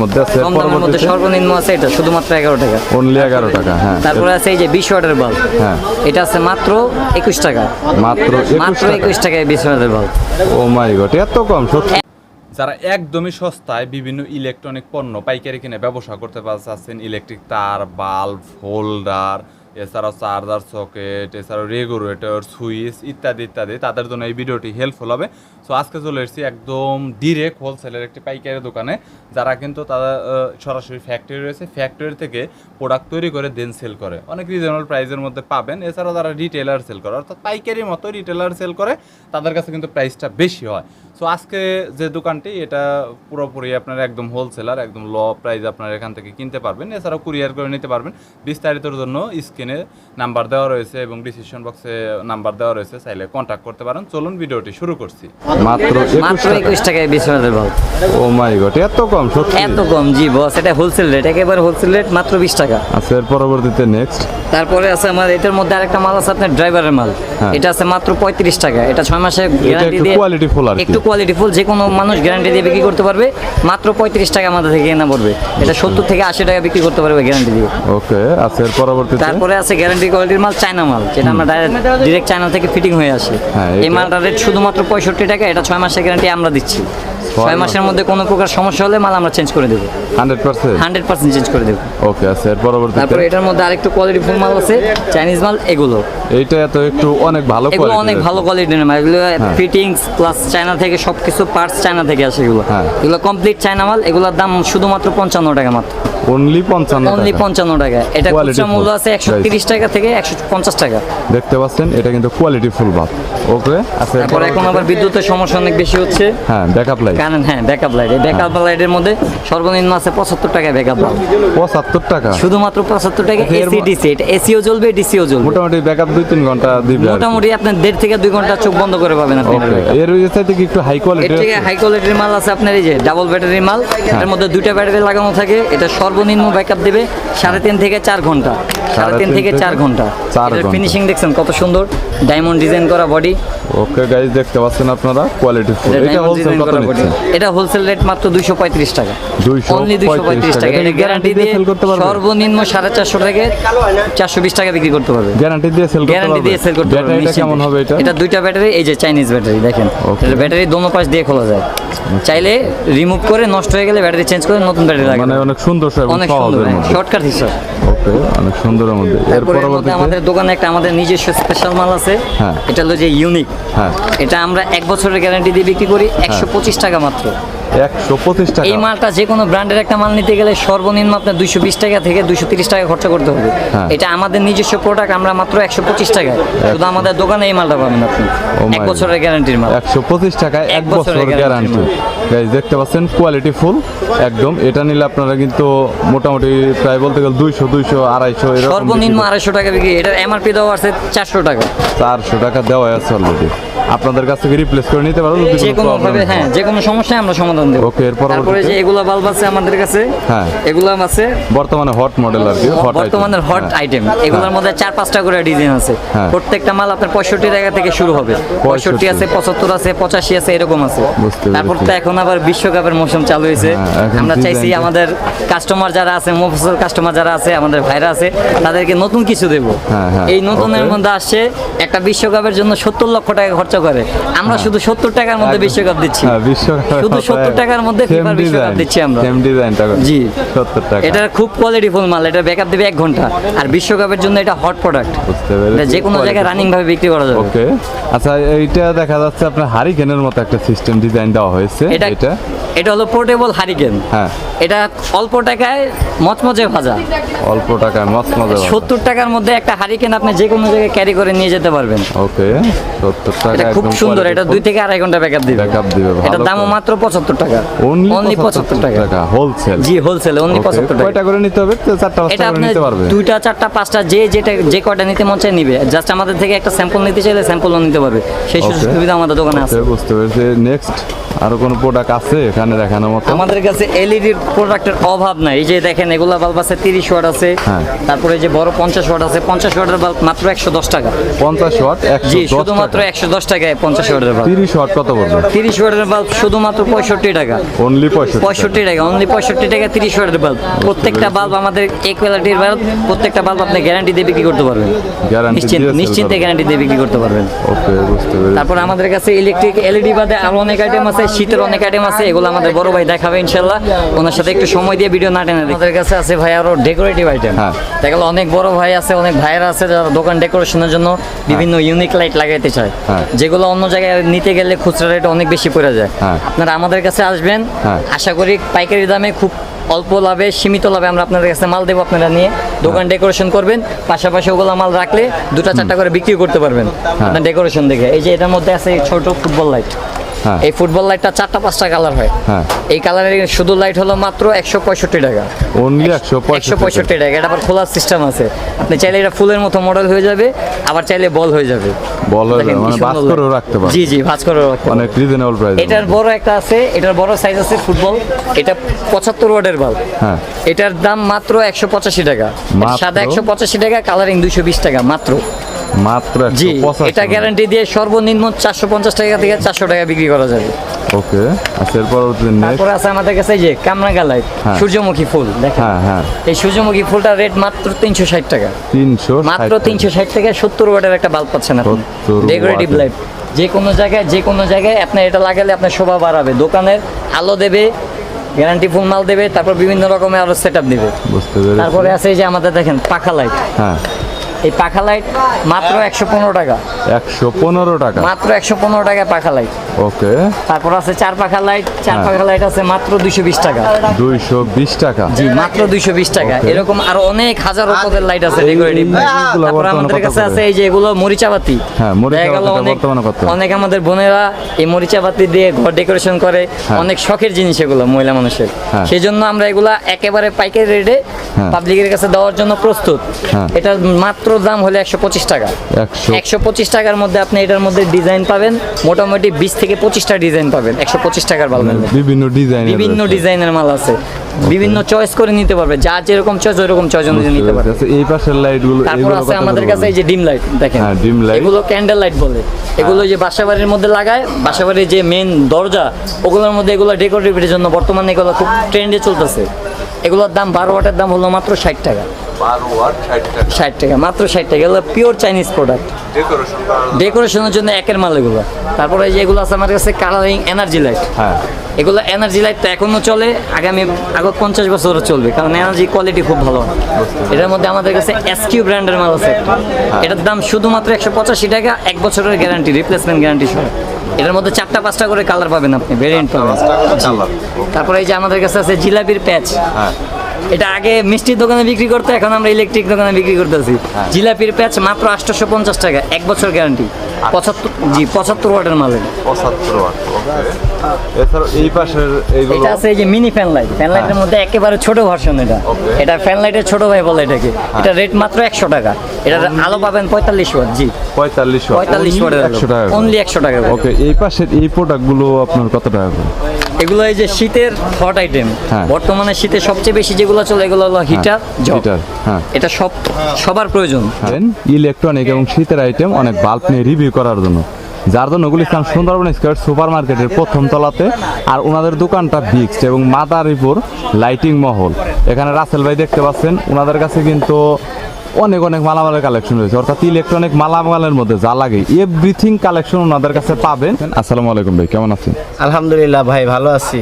মধ্যে আছে রমজানের মধ্যে সর্বনিম্ন আছে এটা শুধুমাত্র এগারো টাকা। অনলি এগারো টাকা হ্যাঁ। তারপরে আছে এই যে বিশ ওয়াটের বাল্ব। হ্যাঁ। এটা আছে মাত্র একুশ টাকা। মাত্র মাত্র একুশ টাকায় বিশ ওয়াটের বাল্ব। ও মাই গড এত কম সত্যি। যারা একদমই সস্তায় বিভিন্ন ইলেকট্রনিক পণ্য পাইকারি কিনে ব্যবসা করতে পারছেন ইলেকট্রিক তার বাল্ব হোল্ডার এছাড়াও চার্জার সকেট, এছাড়াও রেগুলেটর, সুইচ ইত্যাদি ইত্যাদি। তাদের জন্য এই ভিডিওটি হেল্পফুল হবে। সো আজকে চলে এসেছি একদম ডিরেক্ট হোলসেলের একটি পাইকারি দোকানে, যারা কিন্তু তারা সরাসরি ফ্যাক্টরি রয়েছে। ফ্যাক্টরি থেকে প্রোডাক্ট তৈরি করে দেন সেল করে। অনেক রিজনেবল প্রাইসের মধ্যে পাবেন। এছাড়াও যারা রিটেলার সেল করে, অর্থাৎ পাইকারি মতো রিটেলার সেল করে, তাদের কাছে কিন্তু প্রাইসটা বেশি হয়। সো আজকে যে দোকানটি এটা পুরোপুরি আপনার একদম হোলসেলার একদম ল প্রাইস আপনার এখান থেকে কিনতে পারবেন। এছাড়াও কুরিয়ার করে নিতে পারবেন। বিস্তারিতর জন্য স্ক্রিনে নাম্বার দেওয়া রয়েছে এবং ডিসিশন বক্সে নাম্বার দেওয়া রয়েছে চাইলে কন্ট্যাক্ট করতে পারেন। চলুন ভিডিওটি শুরু করছি। মাত্র একুশ মাত্র একুশ টাকায়। বিশ ওয়াটের ও মাই গড এত কম সত্যি? এত কম জি বস এটা হোলসেল রেট একেবারে হোলসেল রেট মাত্র বিশ টাকা। আচ্ছা এর পরবর্তীতে নেক্সট তারপরে আছে আমার এটার মধ্যে আরেকটা মাল আছে আপনার ড্রাইভারের মাল। হ্যাঁ। এটা আছে মাত্র পঁয়ত্রিশ টাকা। এটা ছয় মাসের গ্যারান্টি দিয়ে quality full আর একটু কোয়ালিটি ফুল যে কোনো মানুষ গ্যারান্টি দিয়ে বিক্রি করতে পারবে মাত্র পঁয়ত্রিশ টাকা আমাদের থেকে কেনা পড়বে। এটা সত্তর থেকে আশি টাকা বিক্রি করতে পারবে গ্যারান্টি দিয়ে। ওকে আচ্ছা এর পরবর্তী তারপরে আছে গ্যারান্টি কোয়ালিটির মাল চায়না মাল যেটা আমরা ডিরেক্ট চায়না থেকে ফিটিং হয়ে আসে। হ্যাঁ, এই মালটা মালটার রেট শুধুমাত্র পঁয়ষট্টি টাকা এটা ছয় মাসের গ্যারান্টি আমরা দিচ্ছি। ছয় মাসের মধ্যে কোনো প্রকার সমস্যা হলে মাল আমরা চেঞ্জ করে দেবো। Hundred percent? Hundred percent change করে দেবো। ওকে আচ্ছা এর পরবর্তীতে? তারপরে এটার মধ্যে আরেকটু কোয়ালিটি ফুল মাল আছে চাইনিজ মাল এগুলো। এইটা এত একটু অনেক ভালো এগুলো অনেক ভালো কোয়ালিটির মাল এগুলো ফিটিংস প্লাস চায়না থেকে সব কিছু পার্টস চায়না থেকে আসে এগুলো। হ্যাঁ। এগুলো কমপ্লিট চায়না মাল এগুলোর দাম শুধুমাত্র পঞ্চান্ন টাকা মাত্র। অনলি পঞ্চান্ন অনলি পঞ্চান্ন টাকা। এটা খুচরা মূল্য আছে একশো. তিরিশ টাকা থেকে একশো পঞ্চাশ টাকা। দেখতে পাচ্ছেন এটা কিন্তু কোয়ালিটি ফুল ভাব। ওকে আচ্ছা তারপর এখন আবার বিদ্যুতের সমস্যা অনেক বেশি হচ্ছে। হ্যাঁ ব্যাকআপ লাইট কারণ হ্যাঁ ব্যাকআপ লাইট এই ব্যাকআপ লাইটের মধ্যে সর্বনিম্ন আছে পঁচাত্তর টাকা ব্যাকআপ লাইট পঁচাত্তর টাকা? শুধুমাত্র পঁচাত্তর টাকা এসি ডিসি এটা এসিও জ্বলবে ডিসিও জ্বলবে। মোটামুটি ব্যাকআপ দুই তিন ঘণ্টা দিবে মোটামুটি আপনার দেড় থেকে দুই ঘণ্টা চোখ বন্ধ করে পাবেন আপনি। এর ওই সাইডে কি একটু হাই এর থেকে হাই কোয়ালিটির মাল আছে আপনার এই যে ডাবল ব্যাটারি মাল। হ্যাঁ। এর মধ্যে দুইটা ব্যাটারি লাগানো থাকে। এটা সর্বনিম্ন ব্যাকআপ দেবে সাড়ে তিন থেকে চার ঘণ্টা। সাড়ে তিন থেকে চার ঘণ্টা। ফিনিশিং দেখছেন কত সুন্দর। ডায়মন্ড ডিজাইন করা বডি ওকে গাইজ দেখতে পাচ্ছেন আপনারা কোয়ালিটি ফুল এটা হোলসেল কত নিচ্ছেন এটা হোলসেল রেট মাত্র দুইশো পঁয়ত্রিশ টাকা। 235 অনলি দুইশো পঁয়ত্রিশ টাকা। এটা এটা গ্যারান্টি দিয়ে sell করতে পারবে? সর্বনিম্ন সাড়ে চারশো থেকে চারশো বিশ টাকা বিক্রি করতে পারবে। গ্যারান্টি দিয়ে সেল করতে গ্যারান্টি দিয়ে সেল করতে পারবে নিশ্চিন্তে। কেমন হবে এটা? এটা দুইটা ব্যাটারি এই যে চাইনিজ ব্যাটারি দেখেন. এটা ব্যাটারি দোনো পাশ দিয়ে খোলা যায়। চাইলে রিমুভ করে নষ্ট হয়ে গেলে ব্যাটারি চেঞ্জ করে নতুন ব্যাটারি লাগে মানে অনেক সুন্দর অনেক সুন্দর শর্টকাট হিসাব। ওকে অনেক এর মধ্যে পরবর্তীতে আমাদের দোকানে একটা আমাদের নিজস্ব স্পেশাল মাল আছে। হ্যাঁ। এটা হলো যে ইউনিক হ্যাঁ। এটা আমরা এক বছরের গ্যারান্টি দিয়ে বিক্রি করি একশো পঁচিশ টাকা মাত্র। একশো পঁচিশ টাকা। এই মালটা যে কোনো ব্র্যান্ডের একটা মাল নিতে গেলে সর্বনিম্ন আপনার দুইশো বিশ টাকা থেকে দুইশো তিরিশ টাকা খরচা করতে হবে। হ্যাঁ। এটা আমাদের নিজস্ব প্রোডাক্ট আমরা মাত্র একশো পঁচিশ টাকায়। শুধু আমাদের দোকানে এই মালটা পাবেন আপনি। Oh এক বছরের গ্যারান্টির মাল। একশো পঁচিশ টাকায় এক বছরের বছর গ্যারান্টি গাইজ দেখতে পাচ্ছেন কোয়ালিটি ফুল একদম। এটা নিলে আপনারা কিন্তু মোটামুটি প্রায় বলতে গেলে দুইশো দুইশো আড়াইশো সর্বনিম্ন আড়াইশো টাকা বিক্রি। এটার এমআরপি দেওয়া আছে চারশো টাকা। চারশো টাকা দেওয়া আছে অলরেডি আপনাদের কাছ থেকে রিপ্লেস করে নিতে পারো যে কোনো ভাবে হ্যাঁ। যে কোনো সমস্যায় আমরা সমাধান দেবো। Okay, এর পরবর্তীতে? তারপরে যে এগুলা বাল্ব আছে আমাদের কাছে হ্যাঁ। এগুলা আছে। বর্তমানে হট মডেল আর কি হট বর্তমানের হট আইটেম এগুলোর মধ্যে চার পাঁচটা করে ডিজাইন আছে। হ্যাঁ। প্রত্যেকটা মাল আপনার পঁয়ষট্টি টাকা থেকে শুরু হবে। পঁয়ষট্টি আছে পঁচাত্তর আছে পঁচাশি আছে এরকম আছে। তারপর তো এখন আবার বিশ্বকাপের মৌসুম চালু হয়েছে। হ্যাঁ, আমরা চাইছি আমাদের কাস্টমার যারা আছে মুফসল কাস্টমার যারা আছে আমাদের ভাইরা আছে তাদেরকে নতুন কিছু দেব। হ্যাঁ, হ্যাঁ, এই নতুনের মধ্যে আসছে একটা বিশ্বকাপের জন্য সত্তর লক্ষ টাকা খরচা করে। আমরা শুধু সত্তর টাকার মধ্যে বিশ্বকাপ দিচ্ছি। শুধু 70 টাকার মধ্যে বিশ্বকাপ দিচ্ছি আমরা। জি। সত্তর টাকা। এটা খুব কোয়ালিটিফুল মাল এটা ব্যাকআপ দেবে এক ঘণ্টা। আর বিশ্বকাপের জন্য এটা হট প্রোডাক্ট যে কোনো জায়গায় রানিং ভাবে বিক্রি করা যাবে। ওকে আচ্ছা এইটা দেখা যাচ্ছে আপনার হারিকেনের মতো একটা সিস্টেম ডিজাইন দেওয়া হয়েছে। এটা এটা? এটা হলো পোর্টেবল হারিকেন। হ্যাঁ। এটা অল্প টাকায় মচমচে ভাজা। অল্প টাকায় মজা সত্তর টাকার মধ্যে একটা হারিকেন আপনি যে কোনো জায়গায় ক্যারি করে নিয়ে যেতে পারবেন। ওকে সত্তর টাকা এটা খুব সুন্দর এটা দুই থেকে আড়াই ঘণ্টা ব্যাকআপ দিবে। Backup দিবে, এটার দামও মাত্র পঁচাত্তর টাকা। অনলি পঁচাত্তর টাকা। হোলসেল জি হোলসেল অনলি পঁচাত্তর টাকা। কয়টা করে নিতে হবে? চারটা এটা আপনি দুইটা চারটা পাঁচটা যে যেটা যে কয়টা নিতে মন চায় নিবে। জাস্ট আমাদের থেকে একটা স্যাম্পল নিতে চাইলে স্যাম্পলও নিতে পারবে। সেই সুযোগ সুবিধা আমাদের দোকানে আছে। বুঝতে পেরেছি। নেক্সট আরও কোনো প্রোডাক্ট আছে এখানে দেখানোর মতো। আমাদের কাছে এলইডি প্রোডাক্টের অভাব নাই। এই যে দেখেন এগুলা বাল্ব আছে তিরিশ ওয়াট আছে। হ্যাঁ। তারপরে এই যে বড় পঞ্চাশ ওয়াট আছে পঞ্চাশ ওয়াটের বাল্ব মাত্র একশো দশ টাকা। পঞ্চাশ ওয়াট একশো জি দশ শুধুমাত্র টাকা একশো দশ টাকায় পঞ্চাশ ওয়াটের বাল্ব তিরিশ ওয়াট কত পড়বে? তিরিশ ওয়াটের বাল্ব শুধুমাত্র পঁয়ষট্টি টাকা। অনলি পঁয়ষট্টি পঁয়ষট্টি টাকা অনলি পঁয়ষট্টি টাকা তিরিশ ওয়াটের বাল্ব প্রত্যেকটা বাল্ব আমাদের এক কোয়ালিটির বাল্ব প্রত্যেকটা বাল্ব আপনি গ্যারান্টি দিয়ে বিক্রি করতে পারবেন। দিয়ে নিশ্চিন্তে গ্যারান্টি দিয়ে বিক্রি করতে পারবেন। ওকে বুঝতে পেরেছি। তারপর আমাদের কাছে ইলেকট্রিক এলইডি বাদে আরও অনেক আইটেম আছে শীতের অনেক আইটেম আছে এগুলো আমাদের বড় ভাই দেখাবে ইনশাল্লাহ। ওনার সাথে একটু সময় দিয়ে ভিডিও না টেনে আমাদের কাছে আছে ভাই আরও ডেকোরেটিভ আইটেম হ্যাঁ। দেখা গেলো অনেক বড় ভাই আছে অনেক ভাইয়েরা আছে যারা দোকান ডেকোরেশনের জন্য বিভিন্ন ইউনিক লাইট লাগাইতে চায়। হ্যাঁ। যেগুলো অন্য জায়গায় নিতে গেলে খুচরা রেট অনেক বেশি পড়ে যায়। হ্যাঁ। আপনারা আমাদের কাছে আসবেন। হ্যাঁ। আশা করি পাইকারি দামে খুব অল্প লাভে সীমিত লাভে আমরা আপনাদের কাছে মাল দেবো আপনারা নিয়ে দোকান ডেকোরেশন করবেন। পাশাপাশি ওগুলো মাল রাখলে দুটা চারটা করে বিক্রি করতে পারবেন। আপনার ডেকোরেশন দেখে। এই যে এটার মধ্যে আছে ছোট ফুটবল লাইট হ্যাঁ এই ফুটবল লাইটটা চারটা পাঁচটা কালার হয়। হ্যাঁ। এই কালারের শুধু লাইট হলো মাত্র একশো পঁয়ষট্টি টাকা। অনলি একশো একশো পঁয়ষট্টি টাকা। এটা আবার খোলার সিস্টেম আছে। আপনি চাইলে এটা ফুলের মতো মডেল হয়ে যাবে আবার চাইলে বল হয়ে যাবে। বল হয়ে যাবে, মানে করেও রাখতে জি জি ভাজ রাখতে পারবে। অনেক রিজনেবল প্রাইস এটার বড় একটা আছে এটার বড় সাইজ আছে ফুটবল এটা পঁচাত্তর ওয়াটের বাল্ব হ্যাঁ। এটার দাম মাত্র একশো পঁচাশি টাকা। সাদা একশো পঁচাশি টাকা কালারিং দুইশো বিশ টাকা মাত্র। মাত্র জি এটা গ্যারান্টি দিয়ে সর্বনিম্ন চারশো পঞ্চাশ টাকা থেকে চারশো টাকা বিক্রি করা যাবে। ওকে আচ্ছা এর পরবর্তী নেক্সট তারপরে আছে আমাদের কাছে যে কামরাঙ্গা লাইট হ্যাঁ। সূর্যমুখী ফুল দেখেন। হ্যাঁ হ্যাঁ। এই সূর্যমুখী ফুলটার রেট মাত্র তিনশো ষাট টাকা। তিনশো মাত্র তিনশো ষাট টাকা সত্তর ওয়াটের একটা বাল্ব পাচ্ছেন আপনি। 70 ডেকোরেটিভ লাইট যে কোনো জায়গায় যে কোনো জায়গায় আপনার এটা লাগালে আপনার শোভা বাড়াবে। দোকানের আলো দেবে গ্যারান্টি ফুল মাল দেবে তারপর বিভিন্ন রকমের আরও সেট আপ দেবে তারপরে আছে এই যে আমাদের দেখেন পাখা লাইট হ্যাঁ। এই পাখা লাইট মাত্র একশো পনেরো টাকা। একশো পনেরো টাকা। মাত্র একশো পনেরো টাকা পাখা লাইট ওকে। তারপর আছে চার পাখা লাইট চার হ্যাঁ। পাখা লাইট আছে মাত্র দুইশো বিশ টাকা। দুইশো বিশ টাকা। জি মাত্র দুইশো বিশ টাকা। এরকম আরও অনেক হাজারো পদের লাইট আছে ডেকোরেটিভ তারপর আমাদের কত কাছে আছে এই যে এগুলো মরিচাবাতি। হ্যাঁ, অনেক আমাদের বোনেরা এই মরিচাবাতি দিয়ে ঘর ডেকোরেশন করে। হ্যাঁ। অনেক শখের জিনিস এগুলো মহিলা মানুষের। সেই জন্য আমরা এগুলা একেবারে পাইকারি রেটে। পাবলিকের কাছে দেওয়ার জন্য প্রস্তুত। এটা মাত্র দাম হলে একশো পঁচিশ টাকা। একশো একশো পঁচিশ টাকার মধ্যে আপনি এটার মধ্যে ডিজাইন পাবেন। মোটামুটি বিশ থেকে পঁচিশটা ডিজাইন পাবেন। একশো পঁচিশ টাকার বাল্বের মধ্যে। বিভিন্ন ডিজাইন বিভিন্ন ডিজাইনের মাল আছে। বিভিন্ন চয়েস করে নিতে পারবে। যার যেরকম চয়েস ওইরকম চয়েস অনুযায়ী নিতে পারবে। আচ্ছা, এই পাশের লাইটগুলো তারপর আছে আমাদের কাছে এই যে ডিম লাইট দেখেন। হ্যাঁ, dim light। এগুলো ক্যান্ডেল লাইট বলে। এগুলো যে বাসাবাড়ির মধ্যে লাগায় বাসাবাড়ির যে মেন দরজা ওগুলোর মধ্যে এগুলো ডেকোরেটিভের জন্য বর্তমানে এগুলো খুব ট্রেন্ডে চলতেছে। এগুলোর দাম বারো ওয়াটের দাম হলো মাত্র ষাট টাকা। ষাট টাকা। মাত্র ষাট টাকা। এগুলো পিওর চাইনিজ প্রোডাক্ট ডেকোরেশনের জন্য একের মাল এগুলো। তারপরে এই যে আছে আমার কাছে কালারিং এনার্জি লাইট হ্যাঁ। এগুলো এনার্জি লাইট তো এখনও চলে আগামী আগত পঞ্চাশ বছরও চলবে। কারণ এনার্জি কোয়ালিটি খুব ভালো। এটার মধ্যে আমাদের কাছে এসকিউ ব্র্যান্ডের মাল আছে এটার দাম শুধুমাত্র একশো পঁচাশি টাকা এক বছরের গ্যারান্টি রিপ্লেসমেন্ট গ্যারান্টি সহ। এটার মধ্যে চারটা পাঁচটা করে কালার পাবেন আপনি ভেরিয়েন্ট পাবেন। তারপরে এই যে আমাদের কাছে আছে জিলাপির প্যাচ হ্যাঁ। এটা আগে মিষ্টির দোকানে বিক্রি করতে এখন আমরা ইলেকট্রিক দোকানে বিক্রি করতেছি। জিলাপির প্যাচ মাত্র আটশোশো পঞ্চাশ টাকা এক বছর গ্যারান্টি পঁচাত্তর জি পঁচাত্তর ওয়াটের মালের পঁচাত্তর ওয়াট এছাড়া এই পাশের এটা আছে এই যে মিনি ফ্যান লাইট ফ্যান লাইটের মধ্যে একেবারে ছোট ভার্সন এটা। এটা ফ্যান লাইটের ছোট ভাই বলে এটাকে। এটা রেট মাত্র একশো টাকা। এটার আলো পাবেন পঁয়তাল্লিশ ওয়াট জি। পঁয়তাল্লিশ পঁয়তাল্লিশ একশো টাকা অনলি একশো টাকা ওকে এই পাশের এই প্রোডাক্টগুলো আপনার কত টাকা এগুলো এই যে শীতের হট আইটেম হ্যাঁ। বর্তমানে শীতে সবচেয়ে বেশি যেগুলো চলে এগুলো হলো হিটার জব হিটার হ্যাঁ। এটা সব সবার প্রয়োজন। ইলেকট্রনিক এবং শীতের আইটেম অনেক বাল্ব নিয়ে রিভিউ করার জন্য। যার জন্য ওগুলি ইসলাম সুন্দরবন স্কোয়ার সুপার মার্কেটের প্রথম তলাতে। আর ওনাদের দোকানটা ভিক্সড এবং মাদারীপুর লাইটিং মহল। এখানে রাসেল ভাই দেখতে পাচ্ছেন ওনাদের কাছে কিন্তু অনেক অনেক মালামালের কালেকশন রয়েছে। অর্থাৎ ইলেকট্রনিক মালামালের মধ্যে যা লাগে এভরিথিং কালেকশন ওনাদের কাছে পাবেন। আসসালামু আলাইকুম ভাই, কেমন আছেন? আলহামদুলিল্লাহ ভাই, ভালো আছি।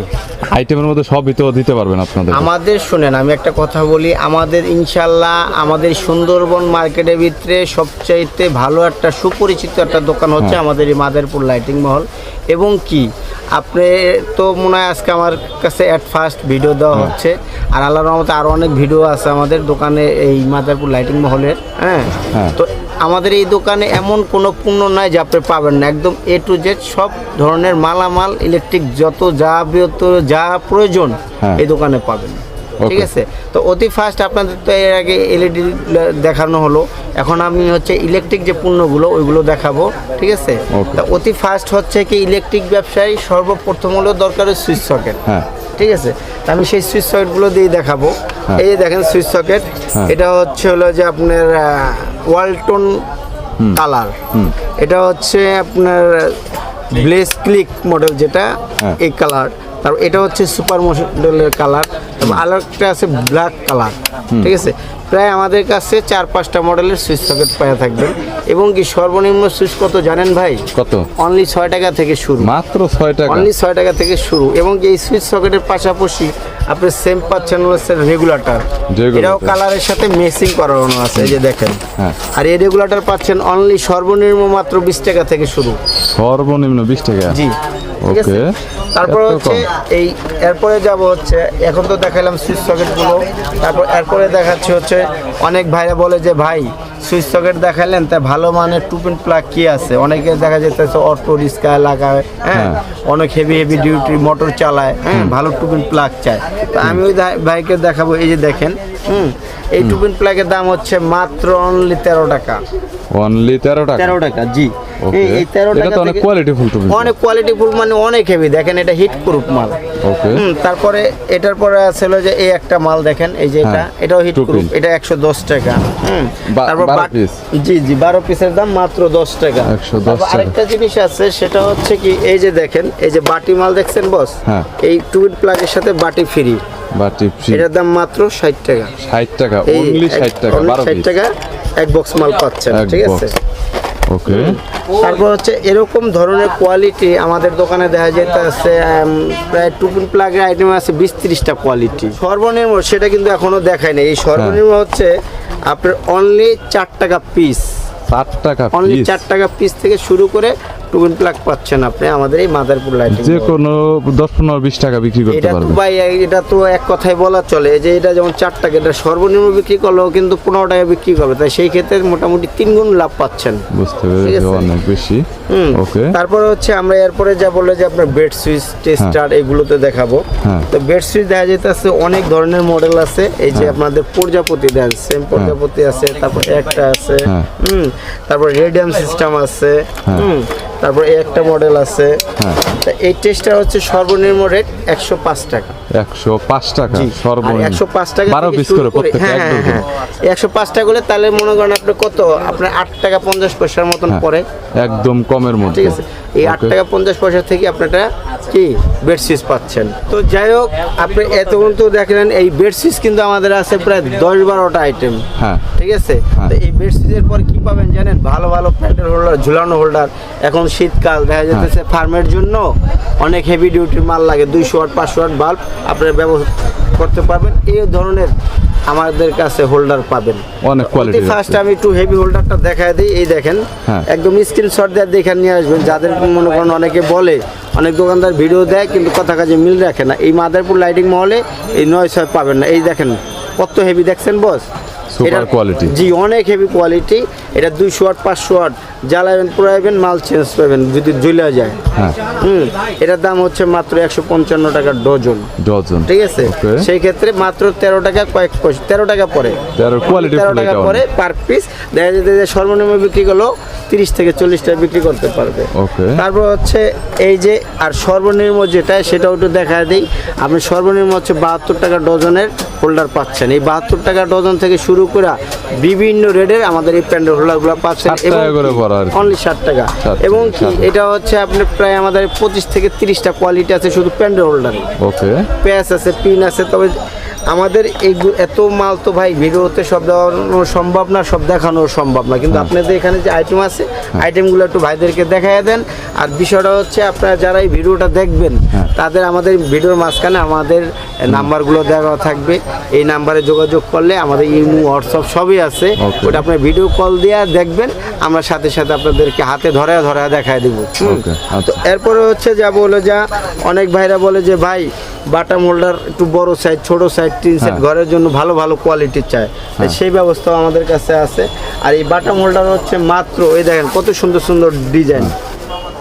আইটেমের মধ্যে সবই তো দিতে পারবেন আপনাদের। আমাদের শুনেন আমি একটা কথা বলি আমাদের ইনশাল্লাহ আমাদের সুন্দরবন মার্কেটের ভিতরে সবচাইতে ভালো একটা সুপরিচিত একটা দোকান হচ্ছে আমাদের এই মাদারপুর লাইটিং মহল। এবং কি আপনি তো মনে হয় আজকে আমার কাছে অ্যাট ফার্স্ট ভিডিও দেওয়া হচ্ছে আর আল্লাহর রহমতে আরও অনেক ভিডিও আছে আমাদের দোকানে এই মাদারপুর লাইটিং মহলের হ্যাঁ? হ্যাঁ। তো আমাদের এই দোকানে এমন কোনো পণ্য নয় যে আপনি পাবেন না। একদম এ টু জেড সব ধরনের মালামাল ইলেকট্রিক যত যা যা প্রয়োজন হ্যাঁ। এই দোকানে পাবেন। ঠিক আছে? তো অতি ফাস্ট আপনাদের তো এর আগে এলইডি দেখানো হলো। এখন আমি হচ্ছে ইলেকট্রিক যে পণ্যগুলো ওইগুলো দেখাবো। ঠিক আছে? তা অতি ফাস্ট হচ্ছে কি ইলেকট্রিক ব্যবসায়ী সর্বপ্রথম হলো দরকার সুইচ সকেট হ্যাঁ। ঠিক আছে? আমি সেই সুইচ সকেটগুলো দিয়ে দেখাবো। হ্যাঁ। এই যে দেখেন সুইচ সকেট হ্যাঁ। এটা হচ্ছে হলো যে আপনার ওয়ালটন কালার এটা হচ্ছে আপনার ব্লেস ক্লিক মডেল যেটা হ্যাঁ। এই কালার তারপর এটা হচ্ছে সুপার মডেলের কালার আরেকটা আছে ব্ল্যাক কালার ঠিক আছে? প্রায় আমাদের কাছে চার পাঁচটা মডেলের সুইচ সকেট পাওয়া থাকবেন এবং কি সর্বনিম্ন সুইচ কত জানেন ভাই? কত? অনলি ছয় টাকা থেকে শুরু। মাত্র ছয় টাকা। অনলি ছয় টাকা থেকে শুরু। এবং এই সুইচ সকেটের পাশাপাশি আপনি সেম পাচ্ছেন হচ্ছে রেগুলেটর। এটাও কালারের সাথে মেসিং করানো আছে এই যে দেখেন। হ্যাঁ। আর এই রেগুলেটর পাচ্ছেন অনলি সর্বনিম্ন মাত্র বিশ টাকা থেকে শুরু। সর্বনিম্ন বিশ টাকা। জি। ঠিক আছে? তারপর হচ্ছে এই এরপরে যাব হচ্ছে এখন তো দেখালাম সুইচ সকেটগুলো। তারপর এরপরে দেখাচ্ছি হচ্ছে অনেক ভাইরা বলে যে ভাই সুইচ সকেট দেখালেন তা ভালো মানের টুপিন প্লাগ কি আছে? অনেকে দেখা যেতেছে অটো রিক্সা লাগায় হ্যাঁ? হ্যাঁ। অনেক হেভি হেভি ডিউটি মোটর চালায় হ্যাঁ? ভালো টুপিন প্লাগ চায়। তো আমি ওই ভাইকে দেখাবো এই যে দেখেন হুম। এই টুপিন প্লাগের দাম হচ্ছে মাত্র অনলি তেরো টাকা। অনলি তেরো টাকা? তেরো টাকা জি। এই- তেরো টাকা অনেক কোয়ালিটি ফুল অনেক কোয়ালিটি ফুল মানে অনেক হেভি দেখেন এটা হিট প্রুফ মাল। ওকে তারপরে এটার পরে আছে হলো যে এই একটা মাল দেখেন এই যে এটা হ্যাঁ, এটাও হিট প্রুফ এটা একশো দশ টাকা। হুম। তারপর জি জি বারো পিসের দাম মাত্র দশ টাকা। 110 তারপর টাকা। আরেকটা জিনিস আছে সেটা হচ্ছে কি এই যে দেখেন এই যে বাটি মাল দেখছেন বস? হ্যাঁ। এই টুইট প্লাগের সাথে বাটি ফ্রি বা টিপসি এটার দাম মাত্র ষাট টাকা। ষাট টাকা অনলি এক- ষাট টাকা only বারো 60 টাকা এক বক্স মাল পাচ্ছেন ঠিক আছে? ওকে তারপর হচ্ছে এরকম ধরনের কোয়ালিটি আমাদের দোকানে দেখা যেতে আছে প্রায় টুপিন প্লাগের আইটেম আছে বিশ ত্রিশটা কোয়ালিটি সর্বনিম্ন সেটা কিন্তু এখনও দেখায় নাই। এই সর্বনিম্ন হচ্ছে আপনার অনলি চার টাকা পিস ষাট টাকা অনলি চার টাকা পিস থেকে শুরু করে টুপিন প্লাগ পাচ্ছেন আপনি আমাদের এই মাদারপুর লাইটিং যে কোনো দশ পনেরো বিশ টাকা বিক্রি করতে এটা তো ভাই এটা তো এক কথায় বলা চলে যে এটা যেমন চার টাকা এটা সর্বনিম্ন বিক্রি করলেও কিন্তু পনেরো টাকা বিক্রি করবে তাই সেই ক্ষেত্রে মোটামুটি তিন গুণ লাভ পাচ্ছেন। বুঝতে পেরেছি অনেক বেশি। ওকে তারপরে হচ্ছে আমরা এরপরে যা বলল যে আপনার বেড সুইচ টেস্টার এগুলোতে দেখাবো। হ্যাঁ। তো বেড সুইচ দেখা যেতেছে অনেক ধরনের মডেল আছে এই যে আপনাদের প্রজাপতি দেন সেম প্রজাপতি আছে তারপর একটা আছে হ্যাঁ। হুম তারপর রেডিয়াম সিস্টেম আছে হুম। তারপর এই একটা মডেল আছে। হ্যাঁ। এই টেস্টার হচ্ছে সর্বনিম্ন রেট একশো পাঁচ টাকা। একশো পাঁচ টাকা সর্বনিম্ন। একশো পাঁচ টাকা বারো পিস করে প্রত্যেকটা হ্যাঁ হ্যাঁ হ্যাঁ। একশো পাঁচ টাকা করলে তাহলে মনে করেন আপনি কত? আপনার আট টাকা পঞ্চাশ পয়সার মতন পড়ে। একদম কমের মধ্যে। ঠিক আছে। এই আট টাকা পঞ্চাশ পয়সা থেকে আপনারা কি বেডশিট পাচ্ছেন? তো যাই হোক আপনি এতক্ষণ তো দেখলেন এই বেডশিট কিন্তু আমাদের আছে প্রায় দশ বারোটা আইটেম হ্যাঁ। ঠিক আছে। তো এই বেডশিটের পর কি পাবেন জানেন? ভালো ভালো প্যান্টের হোল্ডার ঝুলানো হোল্ডার এখন শীতকাল দেখা হ্যাঁ। যাচ্ছে ফার্মের জন্য অনেক হেভি ডিউটির মাল লাগে দুইশো ওয়াট পাঁচশো ওয়াট বাল্ব আপনারা ব্যবহার করতে পারবেন। এই ধরনের আমাদের কাছে হোল্ডার পাবেন। অনেক কোয়ালিটি ফার্স্ট আমি একটু হেভি হোল্ডারটা দেখায় দিই এই দেখেন হ্যাঁ। একদম স্ক্রিনশট দিয়ে দেখে নিয়ে আসবেন। যাদের মনে করেন অনেকে বলে অনেক দোকানদার ভিডিও দেয় কিন্তু কথা কাজে মিল রাখে না। এই মাদারপুর লাইটিং মহলে এই নয় ছয় পাবেন না। এই দেখেন কত হেভি দেখছেন বস এটা- quality। জি অনেক হেভি কোয়ালিটি এটা দুইশো ওয়াট পাঁচশো ওয়াট জ্বালাবেন পুরাইবেন মাল চেঞ্জ পাবেন যদি জ্বলে যায়। হ্যাঁ। হুম এটার দাম হচ্ছে মাত্র একশো পঞ্চান্ন টাকা ডজন ডজন ঠিক আছে? সেই ক্ষেত্রে মাত্র তেরো টাকা কয়েক পয়সা তেরো টাকা পরে। তেরো কোয়ালিটি তেরো টাকা পরে পার পিস দেখা যেতে যে সর্বনিম্ন বিক্রি করলেও তিরিশ থেকে চল্লিশ টাকা বিক্রি করতে পারবে. তারপর হচ্ছে এই যে আর সর্বনিম্ন যেটা সেটাও একটু দেখা দিই। আপনি সর্বনিম্ন হচ্ছে বাহাত্তর টাকা ডজনের হোল্ডার পাচ্ছেন। এই বাহাত্তর টাকা ডজন থেকে শুরু করে বিভিন্ন রেটের আমাদের এই প্যান্ডেল হোল্ডারগুলো পাচ্ছেন 60 টাকা করে পড়ে আর কি। অনলি ষাট টাকা। এবং কি এটা হচ্ছে আপনি প্রায় আমাদের পঁচিশ থেকে তিরিশটা কোয়ালিটি আছে শুধু প্যান্ডেল হোল্ডার। ওকে প্যাচ আছে পিন আছে তবে আমাদের এই এত মাল তো ভাই ভিডিওতে সব দেওয়ানো সম্ভব না সব দেখানো সম্ভব না। কিন্তু আপনাদের এখানে যে আইটেম আছে আইটেমগুলো একটু ভাইদেরকে দেখায় দেন। আর বিষয়টা হচ্ছে আপনারা যারা এই ভিডিওটা দেখবেন তাদের আমাদের ভিডিওর মাঝখানে আমাদের নাম্বারগুলো দেওয়া থাকবে। এই নাম্বারে যোগাযোগ করলে আমাদের ইমো হোয়াটসঅ্যাপ সবই আছে। ওটা আপনার ভিডিও কল দিয়ে দেখবেন। আমরা সাথে সাথে আপনাদেরকে হাতে ধরে ধরে দেখায় দিব। তো এরপরে হচ্ছে যা বলে যা অনেক ভাইরা বলে যে ভাই বাটাম হোল্ডার একটু বড় সাইজ ছোট সাইজ তিন সেট হ্যাঁ। ঘরের জন্য ভালো ভালো কোয়ালিটির চায় সেই ব্যবস্থাও আমাদের কাছে আছে। আর এই বাটাম হোল্ডার হচ্ছে মাত্র এই দেখেন কত সুন্দর সুন্দর ডিজাইন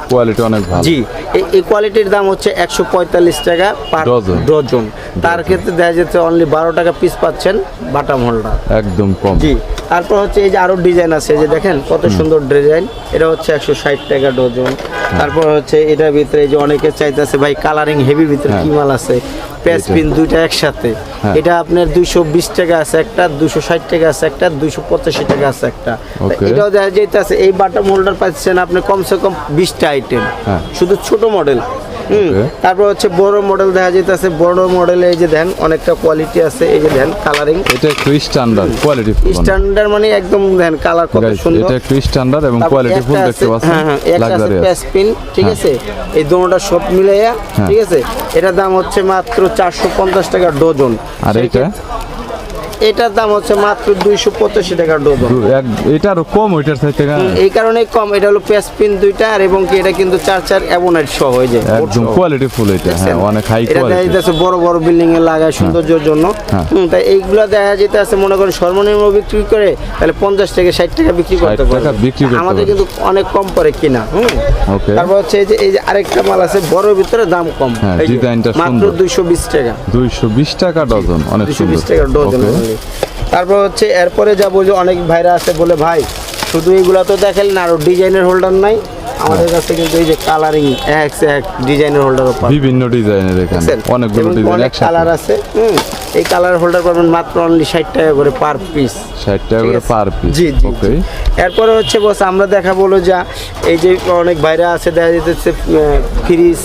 কোয়ালিটি অনেক ভালো। জি এই- কোয়ালিটির দাম হচ্ছে একশো পঁয়তাল্লিশ টাকা পার ডজন। ডজন। তার ক্ষেত্রে দেখা যাচ্ছে অনলি বারো টাকা পিস পাচ্ছেন বাটাম হোল্ডার একদম কম। জি। তারপর হচ্ছে এই যে আরও ডিজাইন আছে এই যে দেখেন কত সুন্দর ডিজাইন এটা হচ্ছে একশো ষাট টাকা ডজন তারপর হচ্ছে এটার ভিতরে যে অনেকে চাইতেছে ভাই কালারিং হেভি ভিতরে হ্যাঁ। কি মাল আছে? প্যাচ পিন দুইটা একসাথে। হ্যাঁ। এটা আপনার দুইশো বিশ টাকা আছে একটা দুইশো ষাট টাকা আছে একটা দুইশো পঁচাশি টাকা আছে একটা। এটাও দেখা যাইতেছে এই বাটাম হোল্ডার পাচ্ছেন আপনি কমসে কম বিশটা আইটেম হ্যাঁ। শুধু ছোট মডেল. তারপর হচ্ছে বড় মডেল দেখা যাইতেছে। বড় মডেলে এই যে দেন অনেকটা কোয়ালিটি আছে। এই যে দেন কালারিং এটা একটু স্ট্যান্ডার্ড কোয়ালিটি স্ট্যান্ডার্ড মানে একদম দেন কালার কত সুন্দর। এটা একটু স্ট্যান্ডার্ড এবং কোয়ালিটি ফুল দেখতে পাচ্ছেন? হ্যাঁ হ্যাঁ একটা আছে প্যাসপিন ঠিক হ্যাঁ। আছে? এই দোনোটা সব মিলাইয়া হ্যাঁ। ঠিক আছে? এটার দাম হচ্ছে মাত্র চারশো পঞ্চাশ টাকা ডজন। আর এটা এটার দাম হচ্ছে মাত্র দুইশো পঁচাশি টাকা ডজন এটা আরও কম ওইটার সাইড থেকে এই কারণে কম এটা হলো প্যাসপিন দুইটা আর এবং কি এটা কিন্তু চার চার অ্যাবোনাইট সহ হয়ে যায় একদম কোয়ালিটি ফুল এটা হ্যাঁ অনেক হাই এটা দেখা কোয়ালিটি বড় বড় বিল্ডিং এ লাগায় সৌন্দর্যের জন্য। হ্যাঁ। তাই এইগুলো দেখা যেতে আছে মনে করেন সর্বনিম্ন বিক্রি করে তাহলে পঞ্চাশ থেকে ষাট টাকা বিক্রি করতে 60 পারবে। টাকা বিক্রি করতে আমাদের কিন্তু অনেক কম পরে কিনা হুম। তারপর হচ্ছে এই যে এই যে আরেকটা মাল আছে বড় ভিতরে দাম কম। হ্যাঁ, মাত্র দুইশো বিশ টাকা। দুইশো বিশ টাকা ডজন অনেক সুন্দর। টাকা ডজন Okay. তারপর হচ্ছে এরপরে যে অনেক ভাইরা আছে বলে ভাই শুধু এইগুলা তো দেখালেন আরও ডিজাইনের হোল্ডার নাই। আমাদের কাছে কিন্তু এই যে কালারিং এক এক ডিজাইনের হোল্ডার বিভিন্ন ডিজাইনের এখানে অনেকগুলো ডিজাইন অনেক কালার আছে হুম? এই কালার হোল্ডার পাবেন মাত্র অনলি ষাট টাকা করে পার পিস ষাট টাকা করে পার পিস জি জি ওকে। এরপরে হচ্ছে বস আমরা দেখা বলো যা এই যে অনেক বাইরে আছে দেখা যেতেছে ফ্রিজ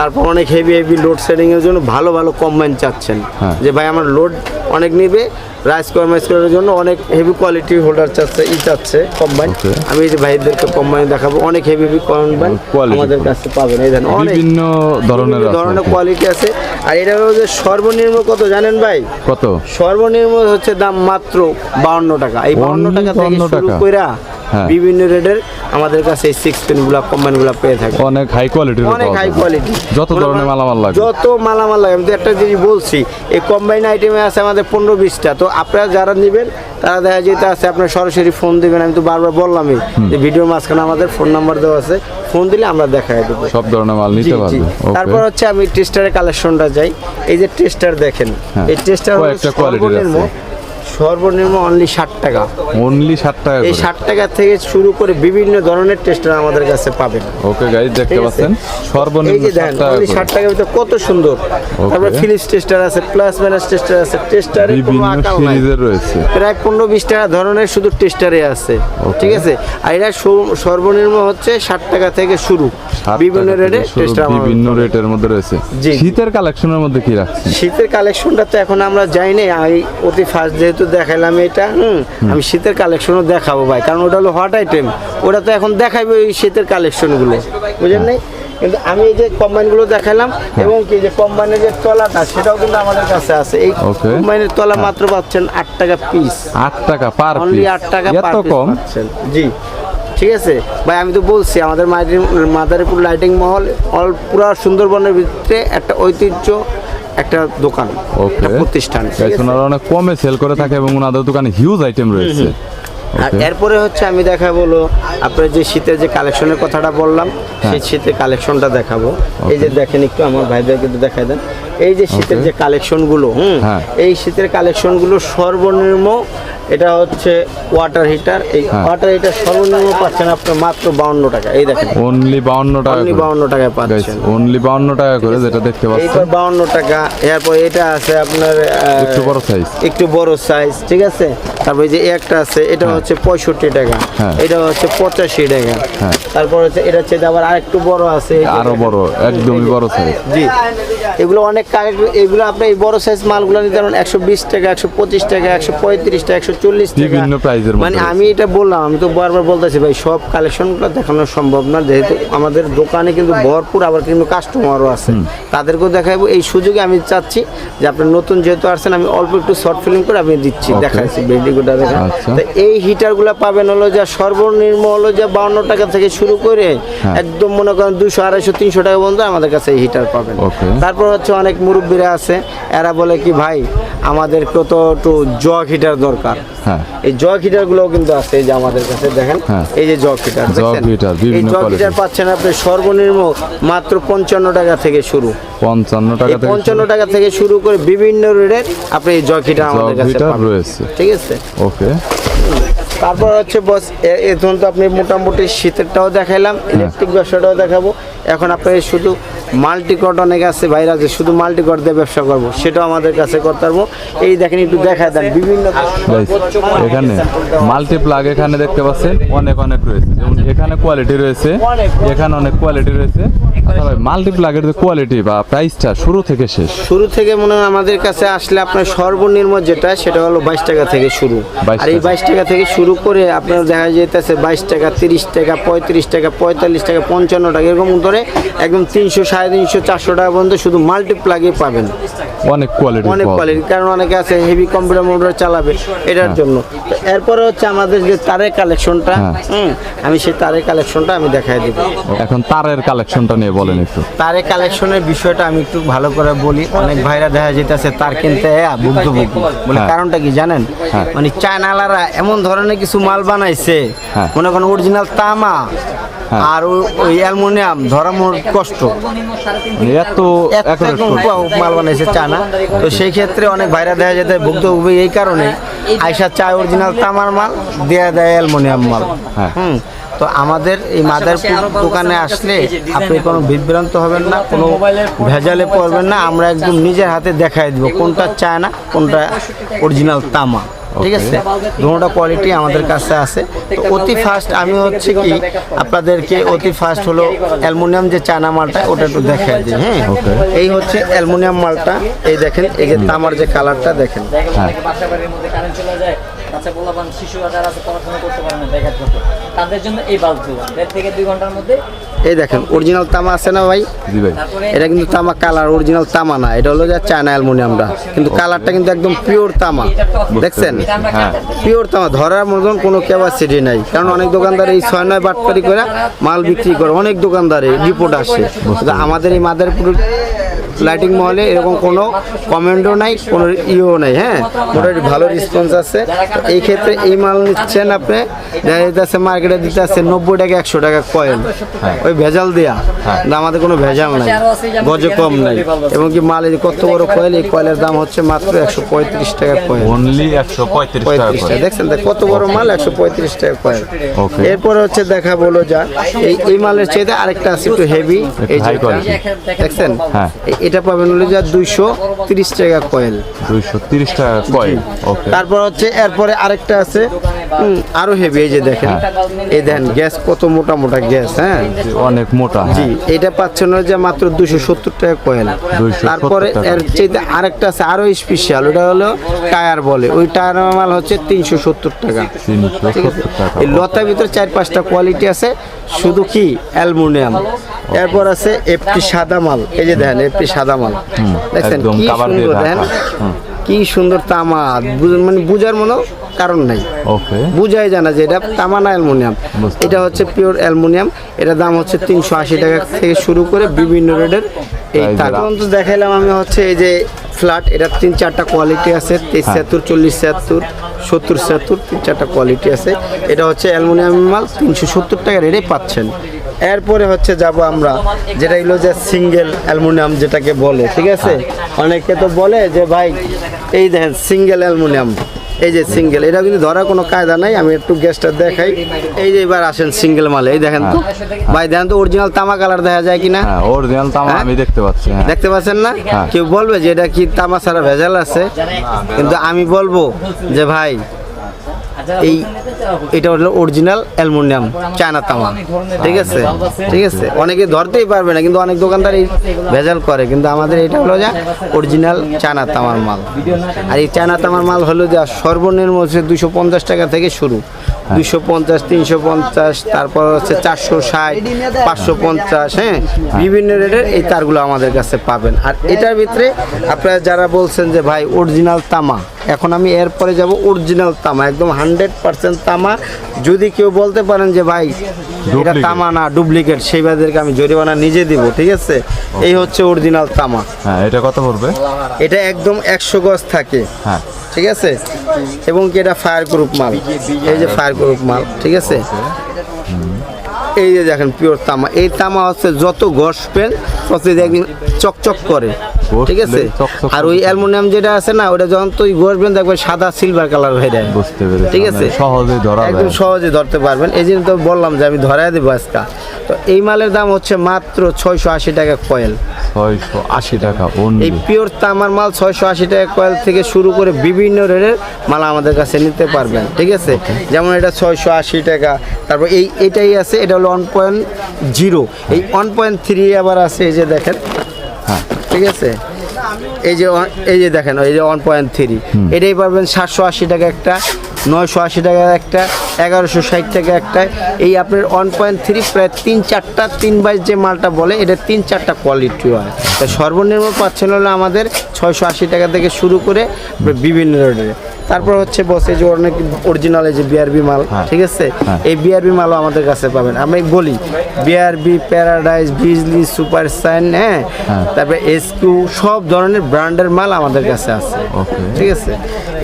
তারপর অনেক হেভি হেভি লোড এর জন্য ভালো ভালো কম্বাইন চাচ্ছেন। হ্যাঁ। যে ভাই আমার লোড অনেক নিবে রাইস কমাইস করার জন্য অনেক হেভি কোয়ালিটি হোল্ডার চাচ্ছে ই চাচ্ছে কম্বাইন আমি এই যে ভাইদেরকে কম্বাইন দেখাবো অনেক হেভি হেভি কম্বাইন আমাদের। কাছে পাবেন। এই দেন অনেক বিভিন্ন ধরনের ধরনের কোয়ালিটি আছে। আর এটা হলো যে সর্বনিম্ন কত জানেন ভাই? কত? সর্বনিম্ন হচ্ছে দাম মাত্র বাউন্ন টাকা। এই বাউন্ন টাকা থেকে শুরু টাকা? হ্যাঁ। বিভিন্ন রেটের আমাদের কাছে এই সিক্স পেনগুলা কম্বাইনগুলা পেয়ে থাকে। অনেক হাই কোয়ালিটির অনেক হাই কোয়ালিটি যত ধরনের মালামাল লাগে যত মালামাল লাগে আমি তো একটা জিনিস বলছি এই কম্বাইন আইটেমে আছে আমাদের পনেরো বিশটা। তো আপনারা যারা নেবেন তারা দেখা যেতে আছে আপনার সরাসরি ফোন দিবেন। আমি তো বারবার বললামই যে ভিডিওর মাঝখানে আমাদের ফোন নাম্বার দেওয়া আছে। ফোন দিলে আমরা দেখাই দেবো। সব ধরনের মাল নিতে। পারবে। তারপর হচ্ছে আমি টেস্টারের কালেকশনটা যাই। এই যে টেস্টার দেখেন হ্যাঁ। এই টেস্টার সর্বনিম্ন আছে। সর্বনিম্ন অনলি ষাট টাকা। অনলি ষাট টাকা এই ষাট টাকা থেকে শুরু করে বিভিন্ন ধরনের টেস্টার আমাদের কাছে পাবেন। ওকে গাইজ দেখতে পাচ্ছেন? সর্বনিম্ন অনলি ষাট টাকার ভিতরে কত সুন্দর। তারপরে ফিলিপস টেস্টার আছে প্লাস মাইনাস টেস্টার আছে টেস্টারের কোনো বিভিন্ন সিরিজের রয়েছে। প্রায় পনেরো বিশ টাকা ধরনের শুধু টেস্টারে আছে। ঠিক আছে? আর এটা সর্বনিম্ন হচ্ছে ষাট টাকা থেকে শুরু। বিভিন্ন রেটে টেস্টার বিভিন্ন রেটের মধ্যে রয়েছে। শীতের কালেকশনের মধ্যে কি রাখছি শীতের কালেকশনটা তো এখন আমরা যাই নাই অতি ফার্স্ট যেহেতু দেখাইলাম এটা হুম আমি শীতের কালেকশনও দেখাবো ভাই কারণ ওটা হলো হট আইটেম ওটা তো এখন দেখাইবে ওই শীতের কালেকশনগুলো বুঝলেন নাই? কিন্তু আমি এই যে কম্বাইনগুলো দেখালাম এবং কি যে কম্বাইনের যে তলাটা সেটাও কিন্তু আমাদের কাছে আছে। এই. কম্বাইনের তলা মাত্র পাচ্ছেন আট টাকা পিস আট টাকা পার অনলি আট টাকা piece কম? পাচ্ছেন। জি। ঠিক আছে? ভাই আমি তো বলছি আমাদের মাদারীপুর মাদারীপুর লাইটিং মহল অল পুরা সুন্দরবনের ভিতরে একটা ঐতিহ্য একটা দোকান ওকে প্রতিষ্ঠান। ওনারা অনেক কমে সেল করে থাকে এবং ওনাদের দোকানে হিউজ আইটেম রয়েছে। আর এরপরে হচ্ছে আমি দেখাবো আপনার যে শীতের যে কালেকশনের কথাটা বললাম হ্যাঁ। সেই শীতের কালেকশনটা দেখাবো। এই যে দেখেন একটু আমার ভাইদেরকে একটু দেখাই দেন। এই যে শীতের যে কালেকশনগুলো হুম হ্যাঁ। এই শীতের কালেকশনগুলো সর্বনিম্ন এটা হচ্ছে ওয়াটার হিটার এই হ্যাঁ। ওয়াটার হিটার সর্বনিম্ন পাচ্ছেন আপনার মাত্র বাউন্ন টাকা। এই দেখেন। অনলি বাউন্ন টাকা অনলি বাউন্ন টাকায় পাচ্ছেন। অনলি বাউন্ন টাকা করে যেটা দেখতে এইবার পাচ্ছেন বাউন্ন টাকা। এরপর এটা আছে আপনার একটু বড় সাইজ একটু বড় সাইজ ঠিক আছে? তারপরে যে একটা আছে এটা হচ্ছে পঁয়ষট্টি টাকা। হ্যাঁ। এটা হচ্ছে পঁচাশি টাকা। হ্যাঁ। তারপর হচ্ছে এটা হচ্ছে আবার আরেকটু বড় আছে। আরও বড় একদমই বড় সাইজ জি। এগুলো অনেক কালেক্ট- এগুলো আপনি এই বড় সাইজ মালগুলো নিতে পারেন একশো বিশ টাকা একশো পঁচিশ টাকা একশো পঁয়ত্রিশ টাকা একশো চল্লিশ টাকা। বিভিন্ন প্রাইজের মানে আমি এটা বললাম আমি তো বারবার বলতেছি ভাই সব কালেকশনগুলো দেখানো সম্ভব না। যেহেতু আমাদের দোকানে কিন্তু ভরপুর আবার কিন্তু কাস্টমারও আছে। তাদেরকেও দেখাবো এই সুযোগে আমি চাচ্ছি যে আপনি নতুন যেহেতু আসছেন আমি অল্প একটু শর্ট ফিল্ম করে আমি দিচ্ছি. দেখাচ্ছি বেডিগুলো দেখেন। আচ্ছা। তো এই হিটারগুলো পাবেন হলো যে সর্বনিম্ন হলো যে বাউন্ন টাকা থেকে শুরু করে হ্যাঁ। একদম মনে করেন দুশো আড়াইশো তিনশো টাকা পর্যন্ত আমাদের কাছে এই হিটার পাবেন। তারপর হচ্ছে অনেক মুরব্বীরা আছে এরা বলে কি ভাই আমাদেরকে তো একটু জগ হিটার দরকার। হ্যাঁ। এই গুলো কিন্তু আছে এই যে আমাদের কাছে দেখেন। হ্যাঁ। এই যে জগ হিটার জগ হিটার, এই বিভিন্ন জগ হিটার পাচ্ছেন আপনি সর্বনিম্ন মাত্র পঞ্চান্ন টাকা থেকে শুরু। পঞ্চান্ন টাকা থেকে পঞ্চান্ন টাকা থেকে শুরু করে বিভিন্ন রেটের আপনি এই জগ হিটার আমাদের কাছে পাবেন। রয়েছে। ঠিক আছে? ওকে। তারপর হচ্ছে বস এখন তো আপনি মোটামুটি শীতেরটাও দেখাইলাম ইলেকট্রিক ব্যবসাটাও দেখাবো। এখন আপনার শুধু মাল্টিকট অনেক আছে ভাইরা যে শুধু মাল্টিকট দিয়ে ব্যবসা করব সেটাও আমাদের কাছে করতে পারব। এই দেখেন একটু দেখা দেন বিভিন্ন এখানে মাল্টিপ্লাগ এখানে দেখতে পাচ্ছেন অনেক অনেক রয়েছে। যেমন এখানে কোয়ালিটি রয়েছে এখানে অনেক কোয়ালিটি রয়েছে। আচ্ছা ভাই মাল্টিপ্লাগের যে কোয়ালিটি বা প্রাইসটা শুরু থেকে শেষ? শুরু থেকে মনে হয় আমাদের কাছে আসলে আপনার সর্বনিম্ন যেটা সেটা হলো বাইশ টাকা থেকে শুরু। 22 আর এই বাইশ টাকা থেকে শুরু করে আপনার দেখা যেতেছে বাইশ টাকা তিরিশ টাকা পঁয়ত্রিশ টাকা পঁয়তাল্লিশ টাকা পঞ্চান্ন টাকা এরকম ধরে একদম তিনশো সাড়ে তিনশো চারশো টাকা পর্যন্ত শুধু মাল্টিপ্লাগে পাবেন অনেক কোয়ালিটি অনেক কোয়ালিটি কারণ অনেকে আছে হেভি কম্পিউটার মোটর চালাবে এটার জন্য তো এরপরে হচ্ছে আমাদের যে তারের কালেকশনটা হ্যাঁ। আমি সেই তারের কালেকশনটা আমি দেখাই দিব এখন তারের কালেকশনটা নিয়ে বলেন একটু তারের কালেকশনের বিষয়টা আমি একটু ভালো করে বলি অনেক ভাইরা দেখা যেতেছে তার কিনতে ভুক্তভোগী বলে হ্যাঁ। কারণটা কি জানেন হ্যাঁ। মানে চায়নালারা এমন ধরনের কিছু মাল বানাইছে হ্যাঁ। মনে করেন অরিজিনাল তামা হ্যাঁ। আর ওই- অ্যালুমিনিয়াম ধরা মোর কষ্ট। এত মাল বানাইছে চায়না। তো সেই ক্ষেত্রে অনেক ভাইরা দেখা যেতে ভুক্তভোগী এই কারণে আইসা চা অরিজিনাল তামার মাল দেয়া দেয় অ্যালুমিনিয়াম মাল। হ্যাঁ। হুম। তো আমাদের এই মাদারপুর দোকানে আসলে আপনি কোনো বিভ্রান্ত হবেন না কোনো ভেজালে পড়বেন না। আমরা একদম নিজের হাতে দেখাই দিব কোনটা চায় না কোনটা অরিজিনাল তামা। ঠিক আছে? দুটোটা কোয়ালিটি আমাদের কাছে আছে। তো অতি ফাস্ট আমি হচ্ছে কি আপনাদেরকে অতি ফাস্ট হলো অ্যালমোনিয়াম যে চানা মালটা ওটা একটু দেখে দিই হ্যাঁ? এই হচ্ছে অ্যালমোনিয়াম মালটা এই দেখেন এই যে তামার যে কালারটা দেখেন। হ্যাঁ। বাচ্চা পোলাপান শিশুরা যারা আছে পড়াশোনা করতে পারে না ব্যাঘাত করতে তাদের জন্য এই বাল্বগুলো দেড় থেকে দুই ঘণ্টার মধ্যে এই দেখেন অরিজিনাল তামা আছে না ভাই? ভাই। এটা কিন্তু তামা কালার অরিজিনাল তামা না। এটা হলো যে চায়না অ্যালুমিনিয়ামটা কিন্তু কালারটা কিন্তু একদম পিওর তামা। দেখছেন? হ্যাঁ। পিওর তামা। ধরার মতন কোনো ক্যাপাসিটি নাই। কারণ অনেক দোকানদার এই ছয় নয় বাটপারি করে মাল বিক্রি করে। অনেক দোকানদারে রিপোর্ট আসে। কিন্তু আমাদের এই মাদারপুর লাইটিং মহলে এরকম কোনো কমেন্টও নাই কোনো ইও নাই। হ্যাঁ? মোটামুটি ভালো রেসপন্স আছে। এই ক্ষেত্রে এই মাল নিচ্ছেন আপনি দেখা যাচ্ছে মার্কেটে দিতে আছে নব্বই টাকা একশো টাকা কয়েল ওই ভেজাল দেয়া। কিন্তু আমাদের কোনো ভেজাল নাই গজে কম নাই। এবং কি মাল এই কত বড় কয়েল এই কয়েলের দাম হচ্ছে মাত্র একশো পঁয়ত্রিশ টাকা কয়েল অনলি একশো পঁয়ত্রিশ টাকা দেখছেন দেখ কত বড় মাল একশো পঁয়ত্রিশ টাকা কয়েল. এরপরে হচ্ছে দেখা বলো যা এই এই মালের চাইতে আরেকটা আছে একটু হেভি এই যে দেখছেন? হ্যাঁ। এটা পাবেন হলো যা দুইশো তিরিশ টাকা কয়েল দুইশো তিরিশ টাকা কয়েল ওকে তারপর হচ্ছে এরপরে আরেকটা আছে। আরও হেভি এই যে দেখেন। এই দেখেন গ্যাস কত মোটা মোটা গ্যাস হ্যাঁ? অনেক মোটা জি হ্যাঁ। এটা পাচ্ছেন যে মাত্র দুশো সত্তর টাকা কয়েল 270 তারপরে। এর চাইতে আরেকটা আছে আরও স্পেশাল ওটা হলো টায়ার বলে। ওই টায়ার মাল হচ্ছে তিনশো সত্তর টাকা। এই লতার ভিতরে চার পাঁচটা কোয়ালিটি আছে শুধু কি? অ্যালুমিনিয়াম। এরপর আছে এফটি সাদা মাল। এই যে দেখেন এফটি সাদা মাল। দেখছেন কি সুন্দর দেখেন। কি সুন্দর তামা মানে বুঝার মতো কারণ নাই। ওকে। বুঝাই জানা যে এটা তামা না অ্যালুমিনিয়াম। এটা হচ্ছে পিওর অ্যালুমিনিয়াম। এটার দাম হচ্ছে তিনশো আশি টাকা থেকে শুরু করে বিভিন্ন রেটের এই Price এর তার তো দেখাইলাম আমি হচ্ছে এই যে ফ্ল্যাট এটার তিন চারটা কোয়ালিটি আছে তেইশ ছিয়াত্তর চল্লিশ ছিয়াত্তর সত্তর ছিয়াত্তর তিন চারটা কোয়ালিটি আছে। এটা হচ্ছে অ্যালুমিনিয়াম মাল তিনশো সত্তর টাকা রেটে পাচ্ছেন। এরপরে হচ্ছে যাব আমরা যেটা হলো যে সিঙ্গেল অ্যালুমিনিয়াম যেটাকে বলে ঠিক আছে? অনেকে তো বলে যে ভাই এই দেখেন সিঙ্গেল অ্যালুমিনিয়াম এই যে সিঙ্গেল এটা কিন্তু ধরার কোনো কায়দা নাই আমি একটু গ্যাসটা দেখাই। এই যে এবার আসেন সিঙ্গেল মালে এই দেখেন তো। ভাই দেখেন তো অরিজিনাল তামা কালার দেখা যায় কিনা? হ্যাঁ অরিজিনাল তামা হ্যাঁ? আমি দেখতে পাচ্ছি হ্যাঁ। দেখতে পাচ্ছেন না? হ্যাঁ। কেউ বলবে যে এটা কি তামা ছাড়া ভেজাল আছে? কিন্তু আমি বলব যে ভাই এই এটা হলো অরিজিনাল অ্যালুমিনিয়াম চায়না তামা। ঠিক আছে? ঠিক আছে? অনেকে ধরতেই পারবে না কিন্তু অনেক দোকানদার এই ভেজাল করে। কিন্তু আমাদের এটা হলো যা অরিজিনাল চায়না তামার মাল। আর এই চায়না তামার মাল হলো যা সর্বনিম্ন হচ্ছে দুশো পঞ্চাশ টাকা থেকে শুরু। দুশো পঞ্চাশ তিনশো পঞ্চাশ তারপর হচ্ছে চারশো ষাট পাঁচশো পঞ্চাশ হ্যাঁ? বিভিন্ন রেটের এই তারগুলো আমাদের কাছে পাবেন। আর এটার ভিতরে আপনারা যারা বলছেন যে ভাই অরিজিনাল তামা এখন আমি এরপরে যাব অরিজিনাল তামা একদম হান্ড্রেড পার্সেন্ট তামা। যদি কেউ বলতে পারেন যে ভাই এটা তামা না ডুপ্লিকেট সেই বাদেরকে আমি জরিমানা নিজে দিব ঠিক আছে? এই হচ্ছে অরিজিনাল তামা। হ্যাঁ এটা কত পড়বে? এটা একদম একশো গজ থাকে। হ্যাঁ। ঠিক আছে? এবং কি এটা ফায়ার গ্রুপ মাল? এই যে ফায়ার গ্রুপ মাল ঠিক আছে? এই যে দেখেন পিওর তামা। এই তামা হচ্ছে যত ঘষবেন তত দেখবেন চকচক করে। ঠিক আছে? আর ওই অ্যালমোনিয়াম যেটা আছে না ওটা যখন তুই ঘষবেন দেখবেন সাদা সিলভার কালার হয়ে যায়। বুঝতে পেরেছি ঠিক আছে? সহজে ধরা একদম সহজে ধরতে পারবেন। এই জন্য তো বললাম যে আমি ধরাই দেবো আজকে। তো এই মালের দাম হচ্ছে মাত্র ছয়শো আশি টাকা কয়েল ছয়শো আশি টাকা এই পিওর তামার মাল ছয়শো আশি টাকা কয়েল থেকে শুরু করে বিভিন্ন রেটের মাল আমাদের কাছে নিতে পারবেন ঠিক আছে? যেমন এটা ছয়শো আশি টাকা তারপর এই এটাই আছে এটা হলো ওয়ান পয়েন্ট জিরো এই ওয়ান পয়েন্ট থ্রি আবার আছে এই যে দেখেন হ্যাঁ। ঠিক আছে? এই যে এই যে দেখেন এই যে ওয়ান পয়েন্ট থ্রি এটাই পারবেন সাতশো আশি টাকা একটা নয়শো আশি টাকা একটা এগারোশো ষাট টাকা একটা। এই আপনার ওয়ান পয়েন্ট থ্রি প্রায় তিন চারটা তিন বাইশ যে মালটা বলে এটা তিন চারটা কোয়ালিটি হয়। তা সর্বনিম্ন পাচ্ছেন হলো আমাদের ছয়শো আশি টাকা থেকে শুরু করে বিভিন্ন রেটে তারপর হচ্ছে বসে যে অনেক অরিজিনাল এই যে বিআরবি মাল হ্যাঁ। ঠিক আছে? হ্যাঁ। এই বিআরবি মালও আমাদের কাছে পাবেন। আমি বলি BRB paradise Bijli super shine হ্যাঁ। তারপরে এসকিউ সব ধরনের ব্র্যান্ডের মাল আমাদের কাছে আছে. ঠিক আছে?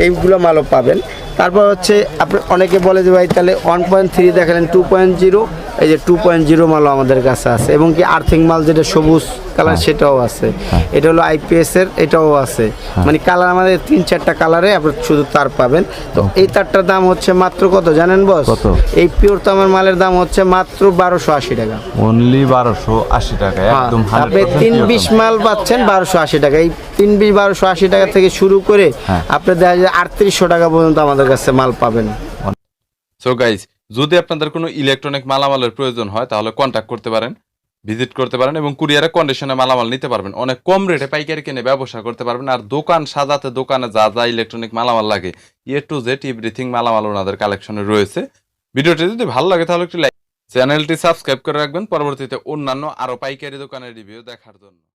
এইগুলো মালও পাবেন। তারপর হচ্ছে আপনি অনেকে বলে যে ভাই তাহলে ওয়ান পয়েন্ট থ্রি দেখালেন টু পয়েন্ট জিরো এই যে টু পয়েন্ট জিরো মালও আমাদের কাছে আছে। এবং কি আর্থিং মাল যেটা সবুজ কালার সেটাও আছে। এটা হলো আইপিএস এর এটাও আছে। মানে কালার আমাদের তিন চারটা কালারে আপনি শুধু তার পাবেন। তো এই তারটার দাম হচ্ছে মাত্র কত জানেন বস? কত? এই পিওর তামার মালের দাম হচ্ছে মাত্র বারোশো আশি টাকা। অনলি বারোশো আশি টাকা একদম হ্যাঁ, আপনি তিন বিশ মাল পাচ্ছেন বারোশো আশি টাকা। এই তিন বিশ বারোশো আশি টাকা থেকে শুরু করে হ্যাঁ। আপনি দেখা যায় আটত্রিশশো টাকা পর্যন্ত আমাদের কাছে মাল পাবেন। সো গাইজ যদি আপনাদের কোনো ইলেকট্রনিক মালামালের প্রয়োজন হয়, তাহলে কন্ট্যাক্ট করতে পারেন ভিজিট করতে পারেন এবং কুরিয়ারে কন্ডিশনে মালামাল নিতে পারবেন। অনেক কম রেটে পাইকারি কিনে ব্যবসা করতে পারবেন আর দোকান সাজাতে দোকানে যা যা ইলেকট্রনিক মালামাল লাগে এ টু জেড এভরিথিং মালামাল ওনাদের কালেকশনে রয়েছে। ভিডিওটি যদি ভালো লাগে, তাহলে একটু লাইক চ্যানেলটি সাবস্ক্রাইব করে রাখবেন। পরবর্তীতে অন্যান্য আরও পাইকারি দোকানের রিভিউ দেখার জন্য।